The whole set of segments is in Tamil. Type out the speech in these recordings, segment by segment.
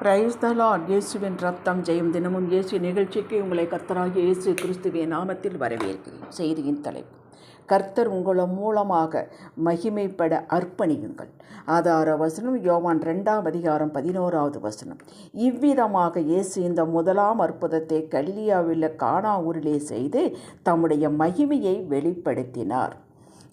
பிரைஸ் த லார்ட் இயேசுவின் ரத்தம் ஜெயம் தினமும் இயேசு நிகழ்ச்சிக்கு உங்களை கர்த்தராகிய இயேசு கிறிஸ்துவின் நாமத்தில் வரவேற்கிறேன். செய்தியின் தலைப்பு கர்த்தர் உங்கள் மூலமாக மகிமைப்பட அர்ப்பணியுங்கள். ஆதார வசனம் யோவான் ரெண்டாம் அதிகாரம் பதினோராவது வசனம். இவ்விதமாக இயேசு இந்த முதலாம் அற்புதத்தை கல்லியாவில் காணா ஊரிலே செய்து தம்முடைய மகிமையை வெளிப்படுத்தினார்.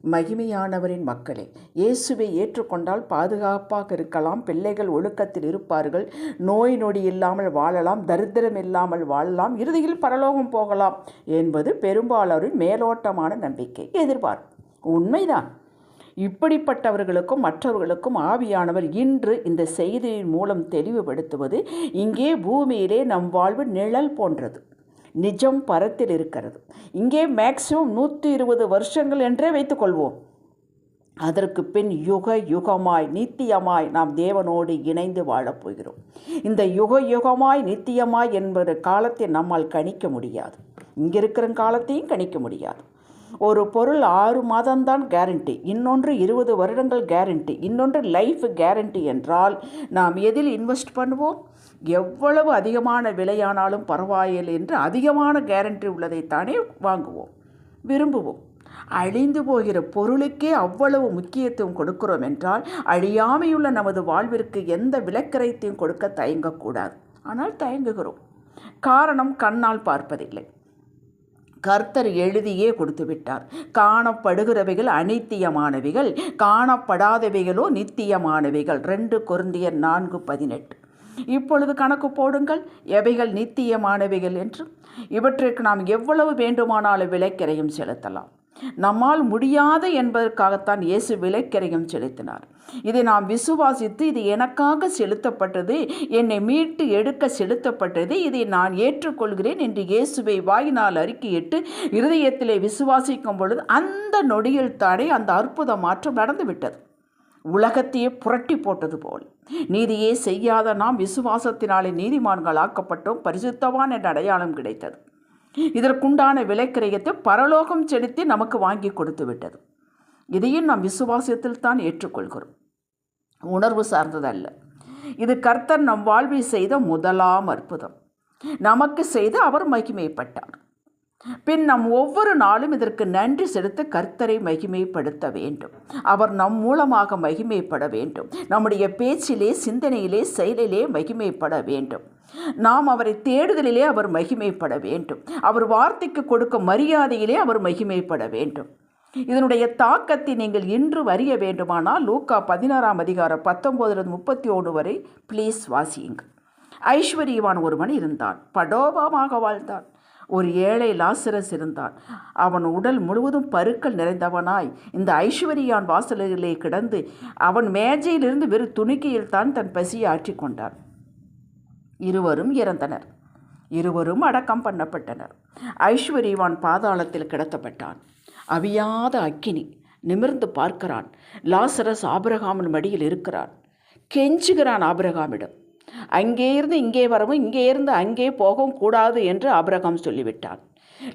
மகிமையானவரின் மக்களே இயேசுவை ஏற்றுக்கொண்டால் பாதுகாப்பாக இருக்கலாம் பிள்ளைகள் ஒழுக்கத்தில் இருப்பார்கள் நோய் நொடி இல்லாமல் வாழலாம் தரித்திரம் இல்லாமல் வாழலாம் இறுதியில் பரலோகம் போகலாம் என்பது பெரும்பாலோரின் மேலோட்டமான நம்பிக்கை எதிர்பார்ப்பு. உண்மைதான். இப்படிப்பட்டவர்களுக்கும் மற்றவர்களுக்கும் ஆவியானவர் இன்று இந்த செய்தியின் மூலம் தெளிவுபடுத்துவது இங்கே பூமியிலே நம் வாழ்வு நிழல் போன்றது. நிஜம் பரத்தில் இருக்கிறது. இங்கே மேக்சிமம் நூற்றி இருபது வருஷங்கள் என்றே வைத்துக்கொள்வோம். அதற்கு பின் யுக யுகமாய் நித்தியமாய் நாம் தேவனோடு இணைந்து வாழப்போகிறோம் இந்த யுக யுகமாய் நித்தியமாய் என்பது காலத்தை நம்மால் கணிக்க முடியாது. இங்கே இருக்கிற காலத்தையும் கணிக்க முடியாது. ஒரு பொருள் ஆறு மாதம்தான் கேரண்டி இன்னொன்று இருபது வருடங்கள் கேரண்டி இன்னொன்று லைஃப் கேரண்டி என்றால் நாம் எதில் இன்வெஸ்ட் பண்ணுவோம்? எவ்வளவு அதிகமான விலையானாலும் பரவாயில்லை என்று அதிகமான கேரண்டி உள்ளதைத்தானே வாங்குவோம் விரும்புவோம். அழிந்து போகிற பொருளுக்கே அவ்வளவு முக்கியத்துவம் கொடுக்கிறோம் என்றால் அழியாமையுள்ள நமது வாழ்விற்கு எந்த விலக்கரைத்தையும் கொடுக்க தயங்கக்கூடாது. ஆனால் தயங்குகிறோம். காரணம் கண்ணால் பார்ப்பதில்லை. கர்த்தர் எழுதியே கொடுத்து விட்டார் காணப்படுகிறவைகள் அனித்தியமானவைகள் காணப்படாதவைகளோ நித்தியமானவைகள். ரெண்டு குருந்தியர் நான்கு பதினெட்டு. இப்பொழுது கணக்கு போடுங்கள் எவைகள் நித்தியமானவைகள் என்று? இவற்றிற்கு நாம் எவ்வளவு வேண்டுமானாலும் விலைக்கிரையும் செலுத்தலாம். நம்மால் முடியாது என்பதற்காகத்தான் இயேசு விலைக்கிரையும் செலுத்தினார். இதை நாம் விசுவாசித்து இது எனக்காக செலுத்தப்பட்டது என்னை மீட்டு எடுக்க செலுத்தப்பட்டது இதை நான் ஏற்றுக்கொள்கிறேன் என்று இயேசுவை வாயினால் அறிக்கையிட்டு இருதயத்திலே விசுவாசிக்கும் பொழுது அந்த நொடியில் தானே அந்த அற்புத மாற்றம் நடந்துவிட்டது. உலகத்தையே புரட்டி போட்டது போல். நீதியே செய்யாத நாம் விசுவாசத்தினாலே நீதிமான்கள் ஆக்கப்பட்டோம் பரிசுத்தவான் என்ற அடையாளம் கிடைத்தது. இதற்குண்டான விலைக்கிரயத்தை பரலோகம் செலுத்தி நமக்கு வாங்கி கொடுத்து விட்டது. இதையும் நாம் விசுவாசத்தில் தான் ஏற்றுக்கொள்கிறோம். உணர்வு சார்ந்ததல்ல. இது கர்த்தர் நம் வாழ்வில் செய்த முதலாம் அற்புதம். நமக்கு செய்து அவர் மகிமைப்பட்டார். பின் நம் ஒவ்வொரு நாளும் இதற்கு நன்றி செலுத்த கர்த்தரை மகிமைப்படுத்த வேண்டும். அவர் நம் மூலமாக மகிமைப்பட வேண்டும். நம்முடைய பேச்சிலே சிந்தனையிலே செயலிலே மகிமைப்பட வேண்டும். நாம் அவரை தேடுதலிலே அவர் மகிமைப்பட வேண்டும். அவர் வார்த்தைக்கு கொடுக்க மரியாதையிலே அவர் மகிமைப்பட வேண்டும். இதனுடைய தாக்கத்தை நீங்கள் இன்று அறிய வேண்டுமானால் லூக்கா பதினாறாம் அதிகாரம் பத்தொம்போதுலேருந்து முப்பத்தி ஒன்று வரை ப்ளீஸ் வாசியுங்கள். ஐஸ்வர்யவான் ஒருவன் இருந்தான். படோபமாக வாழ்ந்தான். ஒரு ஏழை லாசரஸ் இருந்தான். அவன் உடல் முழுவதும் பருக்கள் நிறைந்தவனாய் இந்த ஐஸ்வர்யான் வாசலிலே கிடந்து அவன் மேஜையிலிருந்து வெறும் துணிக்கையில் தான் தன் பசியை ஆற்றிக்கொண்டான் இருவரும் இறந்தனர். இருவரும் அடக்கம் பண்ணப்பட்டனர். ஐஸ்வர்யவான் பாதாளத்தில் கிடத்தப்பட்டான். அவியாத அக்கினி நிமிர்ந்து பார்க்கிறான். லாசரஸ் ஆபிரகாமின் மடியில் இருக்கிறான். கெஞ்சுகிறான் ஆபிரகாமிடம். அங்கே இருந்து இங்கே வரவும் இங்கே இருந்து அங்கே போகவும் கூடாது என்று ஆபிரகாம் சொல்லிவிட்டான்.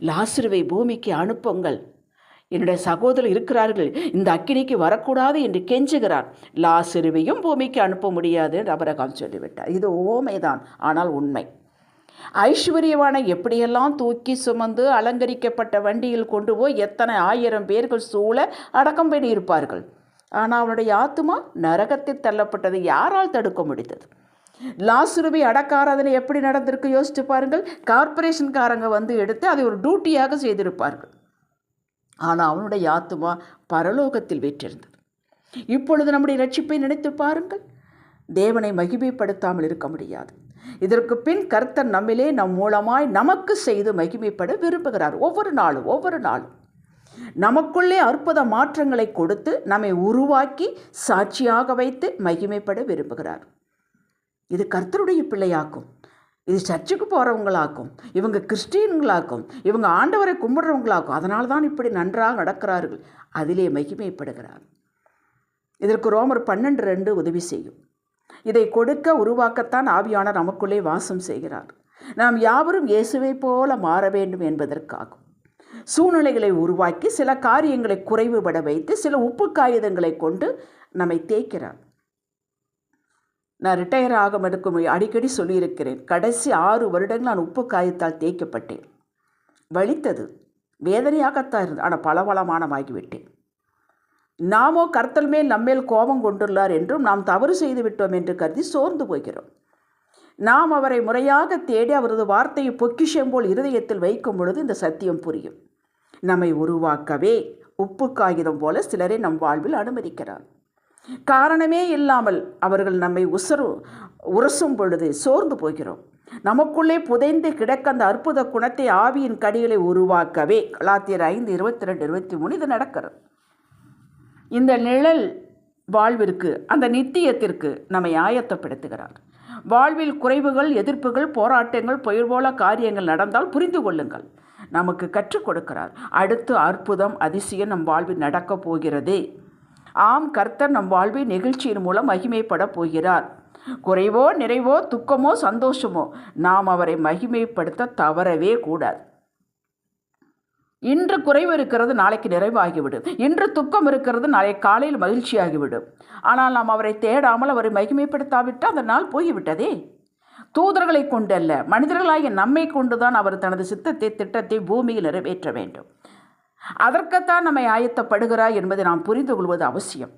லாசுருவை பூமிக்கு அனுப்புங்கள். என்னுடைய சகோதரர் இருக்கிறார்கள். இந்த அக்கினிக்கு வரக்கூடாது என்று கெஞ்சுகிறார். லாசிறுவையும் பூமிக்கு அனுப்ப முடியாது என்று அபரகாம் சொல்லிவிட்டார். இது ஓமைதான் ஆனால் உண்மை. ஐஸ்வர்யவானை எப்படியெல்லாம் தூக்கி சுமந்து அலங்கரிக்கப்பட்ட வண்டியில் கொண்டு போய் எத்தனை ஆயிரம் பேர்கள் சூழ அடக்கம் பண்ணியிருப்பார்கள்? ஆனால் அவனுடைய ஆத்துமா நரகத்தில் தள்ளப்பட்டது. யாரால் தடுக்க முடிந்தது? லாசுருவை அடக்காராதனை எப்படி நடந்திருக்கு யோசித்து பாருங்கள். கார்பரேஷன்காரங்க வந்து எடுத்து அதை ஒரு டியூட்டியாக செய்திருப்பார்கள். ஆனால் அவனுடைய ஆத்துமா பரலோகத்தில் வீற்றிருந்தது. இப்பொழுது நம்முடைய ரட்சிப்பை நினைத்து பாருங்கள். தேவனை மகிமைப்படுத்தாமல் இருக்க முடியாது. இதற்கு பின் கர்த்தர் நம்மிலே நம் மூலமாய் நமக்கு செய்து மகிமைப்பட விரும்புகிறார். ஒவ்வொரு நாளும் ஒவ்வொரு நாளும். நமக்குள்ளே அற்புத மாற்றங்களை கொடுத்து நம்மை உருவாக்கி சாட்சியாக வைத்து மகிமைப்பட விரும்புகிறார். இது கர்த்தருடைய பிள்ளையாக்கும். இது சர்ச்சுக்கு போகிறவங்களாக்கும் இவங்க கிறிஸ்டியன்களாக்கும். இவங்க ஆண்டவரை கும்பிடுறவங்களாக்கும். அதனால தான் இப்படி நன்றாக நடக்கிறார்கள். அதிலே மகிமைப்படுகிறார். இதற்கு ரோமர் பன்னெண்டு ரெண்டு உதவி செய்யும். இதை கொடுக்க உருவாக்கத்தான் ஆவியானவர் நமக்குள்ளே வாசம் செய்கிறார். நாம் யாவரும் இயேசுவை போல மாற வேண்டும் என்பதற்காகும் சூழ்நிலைகளை உருவாக்கி சில காரியங்களை குறைவுபட வைத்து சில உப்பு காகிதங்களை கொண்டு நம்மை தேய்க்கிறார். நான் ரிட்டையர் ஆகும் எடுக்கும் அடிக்கடி சொல்லியிருக்கிறேன் கடைசி ஆறு வருடங்கள் நான் உப்பு காயத்தால் தேய்க்கப்பட்டேன். வலித்தது வேதனையாகத்தான் இருந்தது ஆனால் பலவளமானமாகிவிட்டேன் நாமோ கர்த்தல் மேல் நம்மேல் கோபம் கொண்டுள்ளார் என்றும் நாம் தவறு செய்து விட்டோம் என்று கருதி சோர்ந்து போகிறோம். நாம் அவரை முறையாக தேடி அவரது வார்த்தையை பொக்கிஷம் போல் இருதயத்தில் வைக்கும் பொழுது இந்த சத்தியம் புரியும். நம்மை உருவாக்கவே உப்பு காகிதம் போல சிலரை நம் வாழ்வில் அனுமதிக்கிறார். காரணமே இல்லாமல் அவர்கள் நம்மை உசரு உரசும் பொழுது சோர்ந்து போகிறோம். நமக்குள்ளே புதைந்து கிடக்க அந்த அற்புத குணத்தை ஆவியின் கடிகளை உருவாக்கவே கலாத்தியர் ஐந்து இருபத்தி ரெண்டு இருபத்தி மூணு இது நடக்கிறது. இந்த நிழல் வாழ்விற்கு அந்த நித்தியத்திற்கு நம்மை ஆயத்தப்படுத்துகிறார். வாழ்வில் குறைவுகள் எதிர்ப்புகள் போராட்டங்கள் புயல் போல காரியங்கள் நடந்தால் புரிந்து கொள்ளுங்கள். நமக்கு கற்றுக் கொடுக்கிறார். அடுத்து அற்புதம் அதிசயம் நம் வாழ்வில் நடக்கப் போகிறது. ஆம் கர்த்தர் நம் வாழ்வை நிகழ்ச்சியின் மூலம் மகிமைப்பட போகிறார். குறைவோ நிறைவோ துக்கமோ சந்தோஷமோ நாம் அவரை மகிமைப்படுத்த தவறவே கூடாது. இன்று குறைவு இருக்கிறது நாளைக்கு நிறைவாகிவிடும் இன்று துக்கம் இருக்கிறது நாளை காலையில் மகிழ்ச்சியாகிவிடும் ஆனால் நாம் அவரை தேடாமல் அவரை மகிமைப்படுத்தாவிட்டால் அந்த நாள் போய்விட்டதே. தூதர்களை கொண்டல்ல மனிதர்களாகிய நம்மை கொண்டுதான் அவர் தனது சித்தத்தை திட்டத்தை பூமியில் நிறைவேற்ற வேண்டும். அதற்குத்தான் நம்மை ஆயத்தப்படுகிறார் என்பதை நாம் புரிந்து கொள்வது அவசியம்.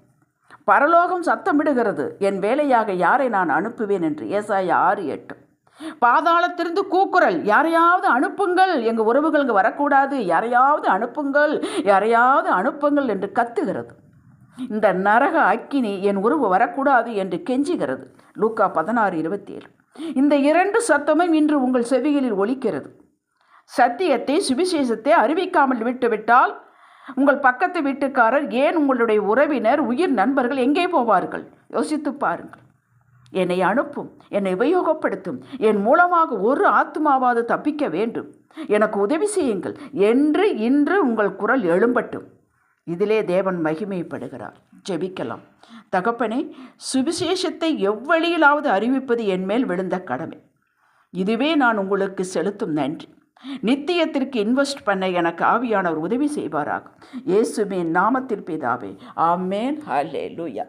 பரலோகம் சத்தமிடுகிறது என் வேலையாக யாரை நான் அனுப்புவேன் என்று ஏசாய ஆறு எட்டு. பாதாளத்திலிருந்து கூக்குரல். யாரையாவது அனுப்புங்கள். எங்கள் உறவுகள் இங்கே வரக்கூடாது. யாரையாவது அனுப்புங்கள். யாரையாவது அனுப்புங்கள் என்று கத்துகிறது. இந்த நரக அக்கினி என் உறவு வரக்கூடாது என்று கெஞ்சுகிறது. லூக்கா பதினாறு இருபத்தி ஏழு இந்த இரண்டு சத்தமும் இன்று உங்கள் செவிகளில் ஒலிக்கிறது. சத்தியத்தை சுவிசேஷத்தை அறிவிக்காமல் விட்டுவிட்டால் உங்கள் பக்கத்து வீட்டுக்காரர் ஏன் உங்களுடைய உறவினர் உயிர் நண்பர்கள் எங்கே போவார்கள்? யோசித்து பாருங்கள். என்னை அனுப்பும் என்னை உபயோகப்படுத்தும். என் மூலமாக ஒரு ஆத்மாவாவது தப்பிக்க வேண்டும். எனக்கு உதவி செய்யுங்கள். என்று இன்று உங்கள் குரல் எழும்பட்டும். இதிலே தேவன் மகிமைப்படுகிறார். ஜெபிக்கலாம். தகப்பனே சுவிசேஷத்தை எவ்வழியிலாவது அறிவிப்பது என் மேல் விழுந்த கடமை. இதுவே நான் உங்களுக்கு செலுத்தும் நன்றி. நித்தியத்திற்கு இன்வெஸ்ட் பண்ண எனக்கு ஆவியானவர் உதவி செய்வாராக. இயேசுவின் நாமத்தில் பிதாவே. ஆமேன். ஹலே லூயா